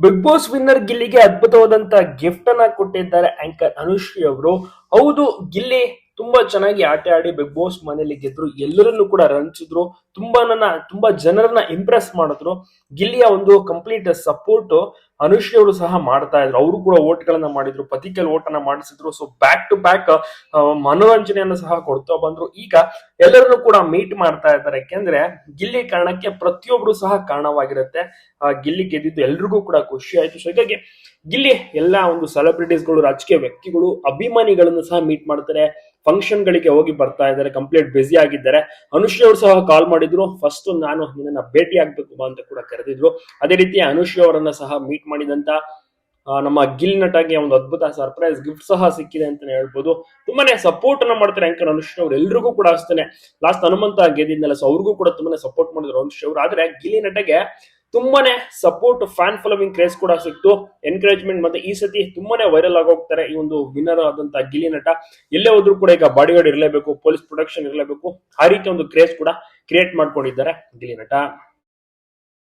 Big Boss winner ಗಿಲ್ಲಿಗೆ ಅದ್ಭುತವಾದಂತ gift ಅನ್ನ ಕೊಟ್ಟಿದ್ದಾರೆ ಆಂಕರ್ ಅನುಶ್ರೀ ಅವರು. ಹೌದು, ಗಿಲ್ಲಿ ತುಂಬಾ ಚೆನ್ನಾಗಿ ಆಟ ಆಡಿ ಬಿಗ್ ಬಾಸ್ ಮನೆಯಲ್ಲಿ ಗೆದ್ರು. ಎಲ್ಲರನ್ನು ಕೂಡ ರಂಚಿದ್ರು ತುಂಬಾ ತುಂಬಾ ಜನರನ್ನ ಇಂಪ್ರೆಸ್ ಮಾಡಿದ್ರು. ಗಿಲ್ಲಿಯ ಒಂದು ಕಂಪ್ಲೀಟ್ ಸಪೋರ್ಟ್ ಅನುಶ್ರೀ ಅವರು ಸಹ ಮಾಡ್ತಾ ಇದ್ರು. ಅವರು ಕೂಡ ಓಟ್ಗಳನ್ನ ಮಾಡಿದ್ರು. ಪತಿಕಲ್ ಓಟ್ ಅನ್ನ ಮಾಡಿಸಿದ್ರು ಸೊ ಬ್ಯಾಕ್ ಟು ಬ್ಯಾಕ್ ಮನೋರಂಜನೆಯನ್ನು ಸಹ ಕೊಡ್ತಾ ಬಂದ್ರು. ಈಗ ಎಲ್ಲರನ್ನು ಕೂಡ ಮೀಟ್ ಮಾಡ್ತಾ ಇದ್ದಾರೆ. ಯಾಕೆಂದ್ರೆ ಗಿಲ್ಲಿ ಕಾರಣಕ್ಕೆ ಪ್ರತಿಯೊಬ್ರು ಸಹ ಕಾರಣವಾಗಿರುತ್ತೆ. ಆ, ಗಿಲ್ಲಿ ಗೆದ್ದಿದ್ದು ಎಲ್ರಿಗೂ ಕೂಡ ಖುಷಿ ಆಯ್ತು. ಸೊ ಹೀಗಾಗಿ ಗಿಲ್ಲಿ ಎಲ್ಲ ಒಂದು ಸೆಲೆಬ್ರಿಟೀಸ್ಗಳು ರಾಜಕೀಯ ವ್ಯಕ್ತಿಗಳು ಅಭಿಮಾನಿಗಳನ್ನು ಸಹ ಮೀಟ್ ಮಾಡ್ತಾರೆ. ಫಂಕ್ಷನ್ ಗಳಿಗೆ ಹೋಗಿ ಬರ್ತಾ ಇದ್ದಾರೆ. ಕಂಪ್ಲೀಟ್ ಬ್ಯುಸಿ ಆಗಿದ್ದಾರೆ. ಅನುಶ್ರೀ ಅವರು ಸಹ ಕಾಲ್ ಮಾಡಿದ್ರು. ಫಸ್ಟ್ ನಾನು ನಿನ್ನ ಭೇಟಿ ಆಗ್ಬೇಕು ಅಂತ ಕೂಡ ಕರೆದಿದ್ರು. ಅದೇ ರೀತಿ ಅನುಶ್ರೀ ಅವರನ್ನ ಸಹ ಮೀಟ್ ಮಾಡಿದಂತ ನಮ್ಮ ಗಿಲ್ ನಟಗೆ ಒಂದು ಅದ್ಭುತ ಸರ್ಪ್ರೈಸ್ ಗಿಫ್ಟ್ ಸಹ ಸಿಕ್ಕಿದೆ ಅಂತಾನೆ ಹೇಳ್ಬೋದು. ತುಂಬಾನೇ ಸಪೋರ್ಟ್ ಅನ್ನ ಮಾಡ್ತಾರೆ ಅಂಕರ್ ಅನುಶ್ರೀ ಅವ್ರು. ಎಲ್ರಿಗೂ ಕೂಡ ಅಷ್ಟೇ ಲಾಸ್ಟ್ ಹನುಮಂತ ಗೆದ್ದಿದ್ನಲ್ಲ ಸೊ ಅವ್ರಿಗೂ ಕೂಡ ತುಂಬಾನೇ ಸಪೋರ್ಟ್ ಮಾಡಿದ್ರು ಅನುಶ್ರೀ ಅವ್ರು. ಆದ್ರೆ ಗಿಲಿ ನಟಗೆ ತುಂಬಾನೇ ಸಪೋರ್ಟ್ ಫ್ಯಾನ್ ಫಾಲೋವಿಂಗ್ ಕ್ರೇಸ್ ಕೂಡ ಸಿಕ್ತು. ಎನ್ಕರೇಜ್ಮೆಂಟ್ ಮತ್ತೆ ಈ ಸತಿ ತುಂಬಾನೇ ವೈರಲ್ ಆಗೋಗ್ತಾರೆ ಈ ಒಂದು ವಿನ್ನರ್ ಆದಂತ ಗಿಲಿ ನಟ. ಎಲ್ಲೇ ಹೋದ್ರು ಕೂಡ ಈಗ ಬಾಡಿ ಗಾರ್ಡ್ ಇರಲೇಬೇಕು ಪೊಲೀಸ್ ಪ್ರೊಟೆಕ್ಷನ್ ಇರಲೇಬೇಕು. ಆ ರೀತಿ ಒಂದು ಕ್ರೇಸ್ ಕೂಡ ಕ್ರಿಯೇಟ್ ಮಾಡ್ಕೊಂಡಿದ್ದಾರೆ ಗಿಲಿ ನಟ.